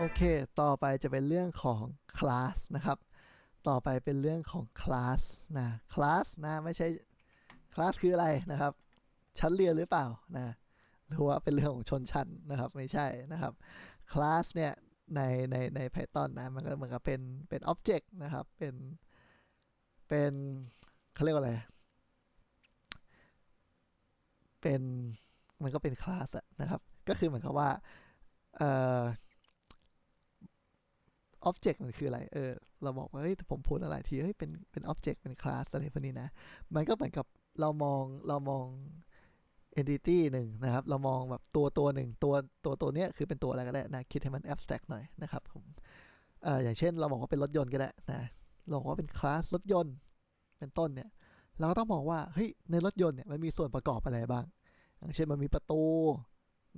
โอเค ต่อไปจะเป็นเรื่องของคลาสนะครับ ต่อไปเป็นเรื่องของคลาสนะ คลาสนะไม่ใช่คลาสคืออะไรนะครับ ชั้นเรียนหรือเปล่านะ หรือว่าเป็นเรื่องของชนชั้นนะครับ ไม่ใช่นะครับ คลาสเนี่ยในในใน Python นะ มันก็เหมือนกับเป็นเป็นอ็อบเจกต์นะครับ เป็นเป็นเขาเรียกว่าอะไร เป็นมันก็เป็นคลาสอะนะครับ ก็คือเหมือนกับว่า เอ่อ อ็อบเจกต์มันคืออะไร เออ เราบอกว่าเฮ้ยผมพูดอะไรที เฮ้ย เป็น เป็นอ็อบเจกต์ เป็นคลาสอะไรพวกนี้นะ มันก็เหมือนกับเรามอง เรามอง entity หนึ่งนะครับ เรามองแบบตัวตัวหนึ่งตัวตัวตัวเนี้ยคือเป็นตัวอะไรก็ได้นะ คิดให้มัน abstract หน่อยนะครับผมเอ่ออย่างเช่น เราบอกว่าเป็นรถยนต์ก็ได้นะเราบอกว่าเป็นคลาสรถยนต์ เป็นต้นเนี่ย เราก็ต้องมองว่า เฮ้ย ในรถยนต์เนี่ย มันมีส่วนประกอบอะไรบ้าง อย่างเช่น มันมีประตู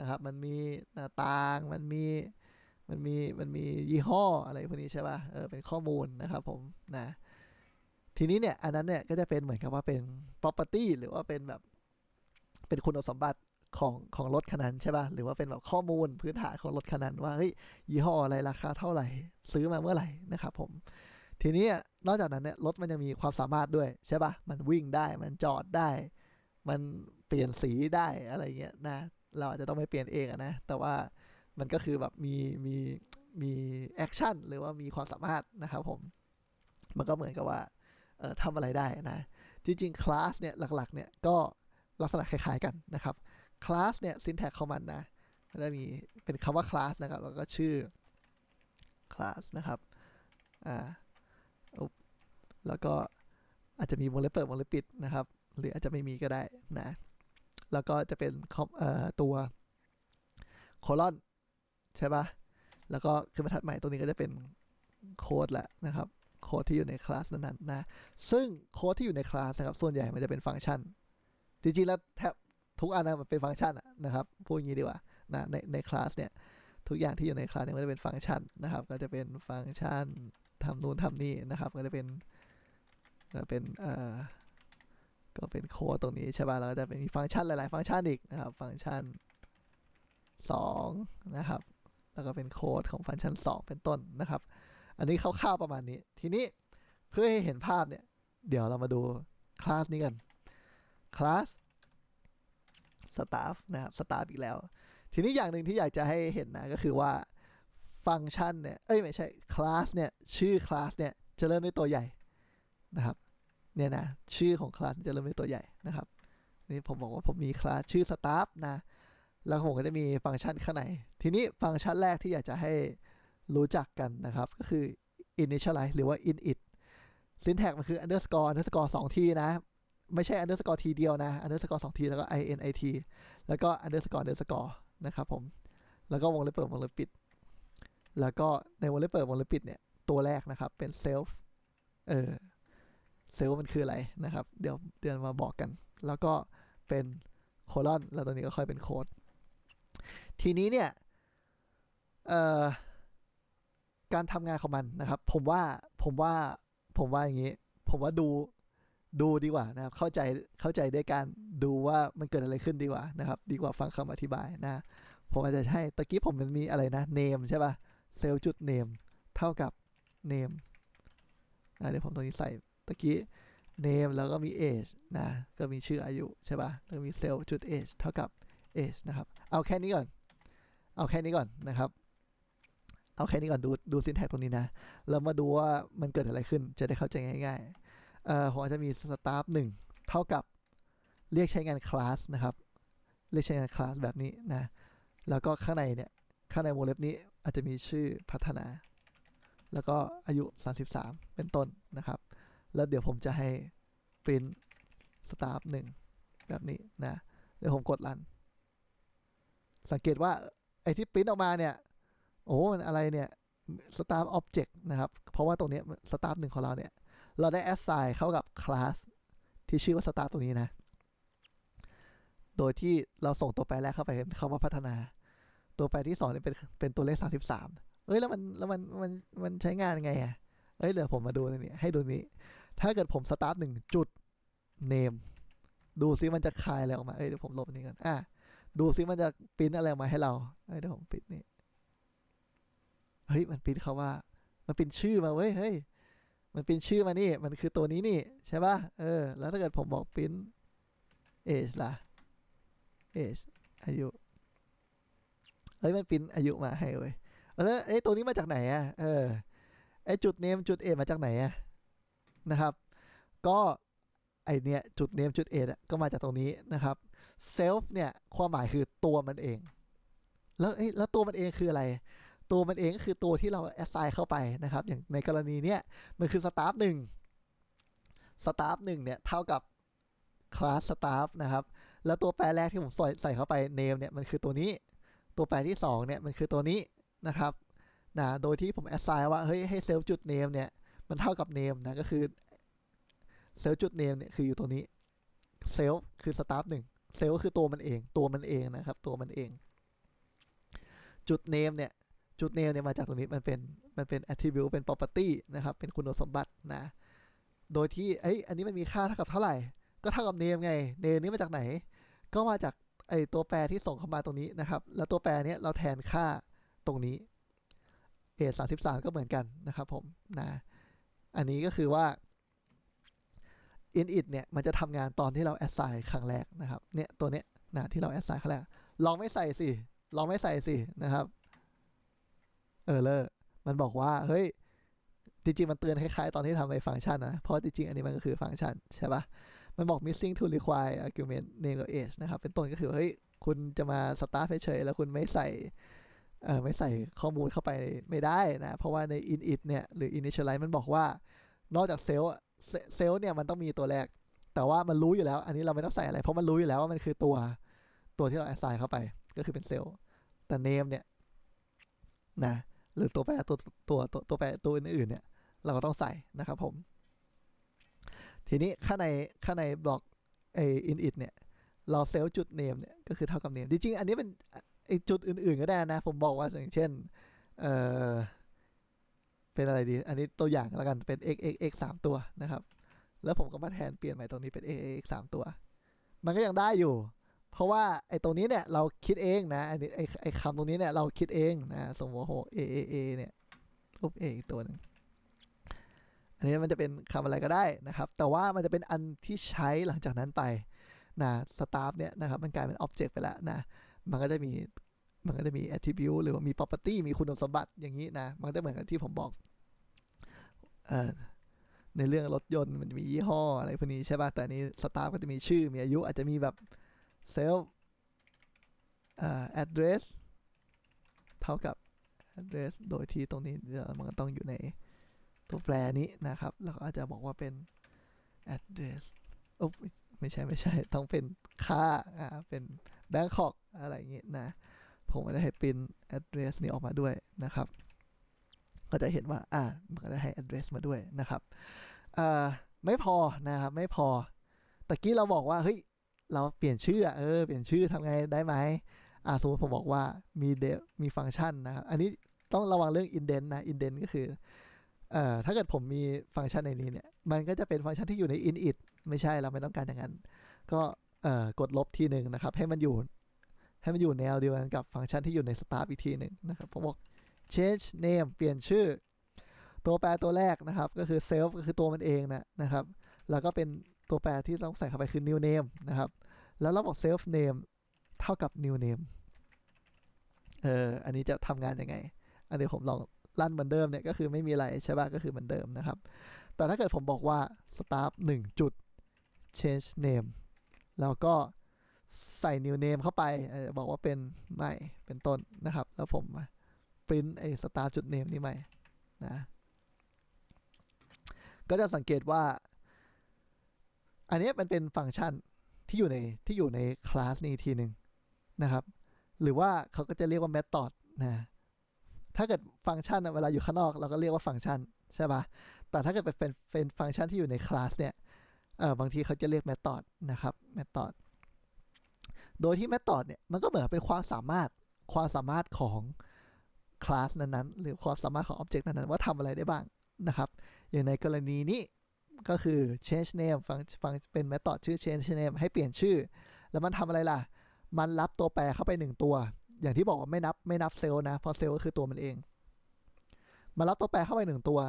นะครับ มันมีหน้าต่าง มันมี มันมีมันมียี่ห้ออะไรพวกนี้ใช่ป่ะเออเป็นข้อมูลนะครับผมนะทีนี้เนี่ยอันนั้นเนี่ยก็จะเป็นเหมือนกับว่าเป็น property หรือว่าเป็นแบบเป็นคุณสมบัติของของรถคันนั้นใช่ป่ะหรือว่าเป็นแบบข้อมูลพื้นฐานของรถคันนั้นว่าเฮ้ยยี่ห้ออะไรราคาเท่าไหร่ ซื้อมาเมื่อไหร่นะครับผมทีนี้นอกจากนั้นเนี่ยรถมันยังมีความสามารถด้วยใช่ป่ะมันวิ่งได้มันจอดได้ มันเปลี่ยนสีได้อะไรเงี้ยนะเราอาจจะต้องไปเปลี่ยนเองอะนะแต่ว่า มันก็คือแบบมีมีมีแอคชั่นหรือว่ามีความสามารถนะครับผม มันก็เหมือนกับว่าเอ่อทำอะไรได้นะ จริงๆคลาสเนี่ยหลักๆเนี่ยก็ลักษณะคล้ายๆกันนะครับคลาสเนี่ยซินแท็กของมันนะมันจะมีเป็นคำว่าคลาสนะครับแล้วก็ชื่อคลาสนะครับอ่าแล้วก็อาจจะมีวงเล็บเปิดวงเล็บปิดนะครับ หรืออาจจะไม่มีก็ได้นะ แล้วก็จะเป็นตัวโคลอน ใช่ปะแล้วก็ขึ้นมาถัดใหม่ตรงนี้ก็จะเป็นโค้ดแหละนะครับ โค้ดที่อยู่ในคลาสนั้นๆนะ ซึ่งโค้ดที่อยู่ในคลาสนะครับ ส่วนใหญ่มันจะเป็นฟังก์ชัน จริงๆ แล้วแทบทุกอันนะมันเป็นฟังก์ชันนะครับ พูดอย่างนี้ดีกว่านะในในคลาสเนี่ยทุกอย่างที่อยู่ในคลาสเนี่ยมันจะเป็นฟังก์ชันนะครับ ก็จะเป็นฟังก์ชันทำนู่นทำนี่นะครับ ก็จะเป็นก็เป็นเอ่อก็เป็นโค้ดตรงนี้ใช่ป่ะแล้วก็จะเป็นมีฟังก์ชันหลาย ๆ ฟังก์ชันอีกนะครับ ฟังก์ชัน2นะครับ แล้วก็เป็นโค้ดของฟังก์ชัน 2 เป็นต้นนะครับ อันนี้คร่าวๆประมาณนี้ ทีนี้เพื่อให้เห็นภาพเนี่ย เดี๋ยวเรามาดูคลาสนี้กัน คลาส staff นะครับ staff อีกแล้ว ทีนี้อย่างหนึ่งที่อยากจะให้เห็นนะก็คือว่าฟังก์ชันเนี่ย เอ้ยไม่ใช่คลาสเนี่ย ชื่อคลาสเนี่ยจะเริ่มด้วยตัวใหญ่นะครับ เนี่ยนะ ชื่อของคลาสจะเริ่มด้วยตัวใหญ่นะครับ นี่ผมบอกว่าผมมีคลาสชื่อ staff นะ แล้วผมก็จะมีฟังก์ชันข้างใน ทีนี้ฟังก์ชันแรกที่อยากจะให้รู้จักกันนะครับ ก็คือ initialize หรือว่า init syntax มันคือ underscore underscore สองทีนะ ไม่ใช่ underscore ทีเดียวนะ underscore สองทีแล้วก็ init แล้วก็ underscore underscore นะครับผม แล้วก็วงเล็บเปิดวงเล็บปิด แล้วก็ในวงเล็บเปิดวงเล็บปิดเนี่ย ตัวแรกนะครับเป็น self เออ self มันคืออะไรนะครับ เดี๋ยวเดี๋ยวมาบอกกัน แล้วก็เป็นโคลอนแล้วตัวนี้ก็ค่อยเป็นโค้ด ทีนี้เนี่ยการทำงานของมันนะครับ ผมว่าผมว่าผมว่าอย่างนี้ ผมว่าดูดูดีกว่านะครับ เข้าใจเข้าใจด้วยการดูว่ามันเกิดอะไรขึ้นดีกว่านะครับ ดีกว่าฟังคำอธิบายนะ ผมอาจจะใช่ตะกี้ผมมันมีอะไรนะ name ใช่ป่ะเซลจุด name เท่ากับ name อะเดี๋ยวผมตรงนี้ใส่ตะกี้ name แล้วก็มี age นะ ก็มีชื่ออายุใช่ป่ะ แล้วมีเซลจุด age เท่ากับ age นะครับ เอาแค่นี้ก่อน เอาแค่นี้ก่อนนะครับ เอาแค่นี้ก่อนดูดูซินแท็กตรงนี้นะ แล้วมาดูว่ามันเกิดอะไรขึ้นจะได้เข้าใจง่ายๆเอ่อผมอาจจะมีสตาฟหนึ่งเท่ากับเรียกใช้งานคลาสนะครับ เรียกใช้งานคลาสแบบนี้นะ แล้วก็ข้างในเนี่ย ข้างในวงเล็บนี้อาจจะมีชื่อพัฒนา แล้วก็อายุ 33 เป็นต้นนะครับ แล้วเดี๋ยวผมจะให้ print สตาฟหนึ่งแบบนี้นะ เดี๋ยวผมกดรัน สังเกตว่าไอ้ที่ปริ้นออกมาเนี่ย โอ้มันอะไรเนี่ย Staff Object นะครับ เพราะว่าตรงเนี้ย Staff หนึ่งของเราเนี่ย เราได้ assign เข้ากับ class ที่ชื่อว่า Staff ตรงนี้นะ โดยที่เราส่งตัวแปรแรกเข้าไปเป็นคำว่าพัฒนา ตัวแปรที่สองเนี่ยเป็นเป็นตัวเลข33เอ้ยแล้วมันแล้วมันมันมันใช้งานยังไงอะเอ้ยเดี๋ยวผมมาดูนี่ให้ดูนี้ ถ้าเกิดผม Staff หนึ่งจุด name ดูซิมันจะคายอะไรออกมา เอ้ยเดี๋ยวผมลบอันนี้ก่อนอะ ดูซิมันจะปริ้นอะไรมาให้เราเอ้เดี๋ยวผมปิดนี่เฮ้ยมันปริ้นเขาว่า มันเป็นชื่อมาเว้ยเฮ้ยมันเป็นชื่อมานี่มันคือตัวนี้นี่ใช่ป่ะเออ แล้วถ้าเกิดผมบอกปริ้น age ล่ะ age อายุเฮ้ยมันปริ้นอายุมาให้เว้ยแล้วไอ้ตัวนี้มาจากไหนอะเออไอ้จุดเนมจุดเอมาจากไหนอะนะครับ ก็ไอเนี้ยจุดเนมจุดเอะก็มาจากตรงนี้นะครับ เซลฟ์เนี่ยความหมายคือตัวมันเอง แล้วแล้วตัวมันเองคืออะไร ตัวมันเองก็คือตัวที่เราแอสไซน์เข้าไปนะครับ อย่างในกรณีเนี้ยมันคือสตาฟหนึ่งสตาฟหนึ่งเนี่ยเท่ากับคลาสสตาฟนะครับ แล้วตัวแปรแรกที่ผมใส่ใส่เข้าไปเนมเนี่ยมันคือตัวนี้ ตัวแปรที่สองเนี่ยมันคือตัวนี้นะครับนะโดยที่ผมแอสไซน์ว่าเฮ้ยให้เซลล์จุดเนมเนี่ยมันเท่ากับเนมนะก็คือเซลล์จุดเนมเนี่ยคืออยู่ตัวนี้เซลล์คือสตาฟหนึ่ง เซลล์คือตัวมันเอง ตัวมันเองนะครับ ตัวมันเอง จุดเนมเนี่ย จุดเนมเนี่ยมาจากตรงนี้มันเป็นมันเป็น attribute เป็น property นะครับ เป็นคุณสมบัตินะ โดยที่ไอ้ยอันนี้มันมีค่าเท่ากับเท่าไหร่ ก็เท่ากับเนมไง เนมนี้มาจากไหน ก็มาจากไอ้ตัวแปรที่ส่งเข้ามาตรงนี้นะครับ แล้วตัวแปรเนี้ยเราแทนค่าตรงนี้ a สามสิบสามก็เหมือนกันนะครับผมนะ อันนี้ก็คือว่า init เนี่ยมันจะทำงานตอนที่เรา assign ครั้งแรกนะครับเนี่ยตัวเนี้ยนะที่เรา assign ครั้งแรกลองไม่ใส่สิลองไม่ใส่สินะครับเออเลอมันบอกว่าเฮ้ยจริงๆ มันเตือนคล้ายๆ ตอนที่ทำไอ้ฟังก์ชันนะ เพราะจริงๆ อันนี้มันก็คือฟังก์ชันใช่ปะมันบอก missing to require argument name กับ age นะครับ เป็นต้นก็คือเฮ้ย คุณจะมา start เฉยๆแล้วคุณไม่ใส่เออไม่ใส่ข้อมูลเข้าไปไม่ได้นะ เพราะว่าใน init เนี่ย หรือ initialize มันบอกว่า นอกจากเซลล์ เซลล์เนี่ยมันต้องมีตัวแรก แต่ว่ามันรู้อยู่แล้ว อันนี้เราไม่ต้องใส่อะไร เพราะมันรู้อยู่แล้วว่ามันคือตัวตัวที่เรา assign เข้าไป ก็คือเป็นเซลล์ แต่ name เนี่ยนะหรือตัวแปรตัวตัวตัวตัวแปรตัวอื่นๆเนี่ย เราก็ต้องใส่นะครับผม ทีนี้ข้างในข้างในบล็อกไอ init เนี่ย เราเซลล์จุด name เนี่ยก็คือเท่ากับ name จริงๆอันนี้เป็นไอจุดอื่นๆก็ได้นะ ผมบอกว่าอย่างเช่น เออ เป็นอะไรดี อันนี้ตัวอย่างแล้วกันเป็น x x x สามตัวนะครับ แล้วผมก็มาแทนเปลี่ยนใหม่ตรงนี้เป็น x x x สามตัว มันก็ยังได้อยู่ เพราะว่าไอ้ตรงนี้เนี่ยเราคิดเองนะไอ้นี่ไอ้ไอ้คำตรงนี้เนี่ยเราคิดเองนะสมมติว่าโห a a a เนี่ยรูป a อีกตัวหนึ่งอันนี้มันจะเป็นคำอะไรก็ได้นะครับ แต่ว่ามันจะเป็นอันที่ใช้หลังจากนั้นไปนะสตาฟเนี่ยนะครับมันกลายเป็น object ไปแล้วนะมันก็จะมี มันก็จะมี attribute หรือว่ามี property มีคุณสมบัติอย่างนี้นะ มันก็จะเหมือนกับที่ผมบอกเอ่อในเรื่องรถยนต์มันจะมียี่ห้ออะไรพวกนี้ใช่ป่ะ แต่นี้สตาฟก็จะมีชื่อ มีอายุ อาจจะมีแบบ self เอ่อ address เท่ากับ address โดยที่ตรงนี้มันก็ต้องอยู่ในตัวแปรนี้นะครับ แล้วก็อาจจะบอกว่าเป็น address โอ้ไม่ใช่ไม่ใช่ ต้องเป็นค่า อ่า เป็น Bangkok อะไรอย่างงี้นะ ผมก็จะให้ปริน address นี้ออกมาด้วยนะครับ ก็จะเห็นว่าอ่ามันก็จะให้ address มาด้วยนะครับอ่าไม่พอนะครับ ไม่พอตะกี้เราบอกว่าเฮ้ยเราเปลี่ยนชื่อเออเปลี่ยนชื่อทำไงได้ไหมอ่าสมมติผมบอกว่ามีเดมีฟังก์ชันนะครับ อันนี้ต้องระวังเรื่อง indent นะ indent ก็คือเอ่อถ้าเกิดผมมีฟังก์ชันในนี้เนี่ย มันก็จะเป็นฟังก์ชันที่อยู่ใน init ไม่ใช่เราไม่ต้องการอย่างนั้น ก็เอ่อกดลบทีหนึ่งนะครับ ให้มันอยู่ ให้มันอยู่แนวเดียวกันกับฟังก์ชันที่อยู่ใน start อีกทีหนึ่งนะครับผมบอก change name เปลี่ยนชื่อ ตัวแปรตัวแรกนะครับก็คือ self ก็คือตัวมันเองนะนะครับ แล้วก็เป็นตัวแปรที่ต้องใส่เข้าไปคือ new name นะครับ แล้วเราบอก self name เท่ากับ new name เอออันนี้จะทำงานยังไง อันนี้ผมลองลั่นเหมือนเดิมเนี่ยก็คือไม่มีอะไรใช่ป่ะก็คือเหมือนเดิมนะครับ แต่ถ้าเกิดผมบอกว่า start 1จุด change name แล้วก็ ใส่ new name เข้าไปอบอกว่าเป็นใหม่เป็นต้นนะครับ แล้วผมมา print ไอ้ star จุด name นี่ใหม่นะก็จะสังเกตว่า อันนี้มันเป็นฟังก์ชันที่อยู่ในที่อยู่ในคลาสนี้ทีหนึ่งนะครับ หรือว่าเขาก็จะเรียกว่า method นะถ้าเกิดฟังก์ชันเวลาอยู่ข้างนอก เราก็เรียกว่าฟังก์ชันใช่ปะแต่ถ้าเกิดเป็นเป็นเป็นฟังก์ชันที่อยู่ในคลาสเนี่ยเออบางทีเขาจะเรียก method นะครับ method โดยที่ method เนี่ยมันก็เหมือนเป็นความสามารถความสามารถของคลาสนั้นๆหรือความสามารถของ object นั้นๆว่าทำอะไรได้บ้างนะครับ อย่างในกรณีนี้ก็คือ change name ฟังฟังเป็น method ชื่อ change name ให้เปลี่ยนชื่อ แล้วมันทำอะไรล่ะ มันรับตัวแปรเข้าไปหนึ่งตัว อย่างที่บอกว่าไม่นับไม่นับเซลล์นะ เพราะเซลล์ก็คือตัวมันเองมารับตัวแปรเข้าไปหนึ่งตัว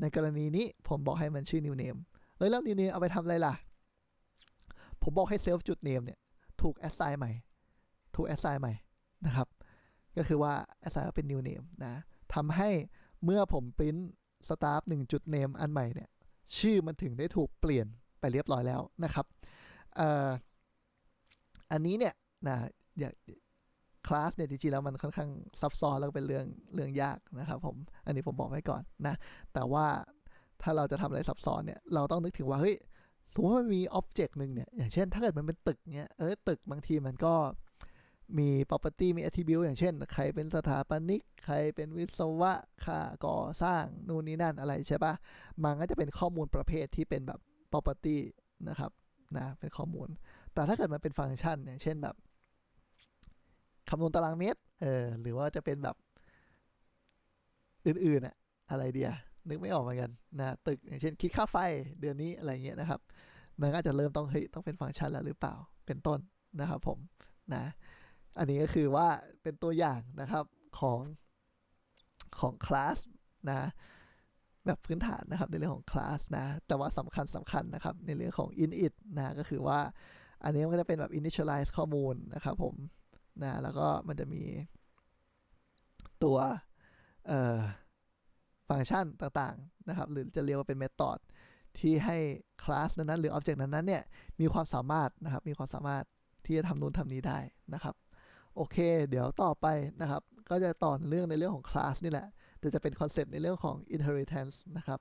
ในกรณีนี้ผมบอกให้มันชื่อ new name เอ้ยแล้ว new name เอาไปทำอะไรล่ะ ผมบอกให้ self จุด name เนี่ย ถูก assign ใหม่ ถูก assign ใหม่นะครับ ก็คือว่า assign ว่าเป็น new name นะทำให้เมื่อผม print staff 1จุด name อันใหม่เนี่ย ชื่อมันถึงได้ถูกเปลี่ยนไปเรียบร้อยแล้วนะครับอันนี้เนี่ยนะอยากคลาสเนี่ยจริงๆแล้วมันค่อนข้างซับซ้อนแล้วก็เป็นเรื่องเรื่องยากนะครับผม อันนี้ผมบอกไว้ก่อนนะ แต่ว่าถ้าเราจะทำอะไรซับซ้อนเนี่ย เราต้องนึกถึงว่าเฮ้ย สมมติว่ามันมีอ็อบเจกต์หนึ่งเนี่ย อย่างเช่น ถ้าเกิดมันเป็นตึกเนี่ยเออตึกบางทีมันก็มี property มี attribute อย่างเช่น ใครเป็นสถาปนิก ใครเป็นวิศวะค่าก่อสร้าง นู่นนี่นั่นอะไรใช่ปะมันก็จะเป็นข้อมูลประเภทที่เป็นแบบ property นะครับนะเป็นข้อมูล แต่ถ้าเกิดมันเป็นฟังก์ชันอย่างเช่นแบบคำนวณตารางเมตรเออหรือว่าจะเป็นแบบอื่นๆอะอะไรเดีย นึกไม่ออกเหมือนกันนะตึกอย่างเช่นคิดค่าไฟเดือนนี้อะไรเงี้ยนะครับ มันก็จจะเริ่มต้องเฮ้ยต้องเป็นฟังก์ชันแล้วหรือเปล่าเป็นต้นนะครับผมนะอันนี้ก็คือว่าเป็นตัวอย่างนะครับของของคลาสนะแบบพื้นฐานนะครับในเรื่องของคลาสนะแต่ว่าสำคัญสำคัญนะครับในเรื่องของ init นะก็คือว่าอันนี้มันก็จะเป็นแบบ initialize ข้อมูลนะครับผมนะแล้วก็มันจะมีตัวเอ่อ ฟังก์ชันต่างๆนะครับ หรือจะเรียกว่าเป็นเมธอดที่ให้คลาสนั้นๆหรือออบเจกต์นั้นๆเนี่ยมีความสามารถนะครับ มีความสามารถที่จะทำนู่นทำนี้ได้นะครับโอเค เดี๋ยวต่อไปนะครับ ก็จะต่อเรื่องในเรื่องของคลาสนี่แหละ แต่จะเป็นคอนเซปต์ในเรื่องของ inheritance นะครับ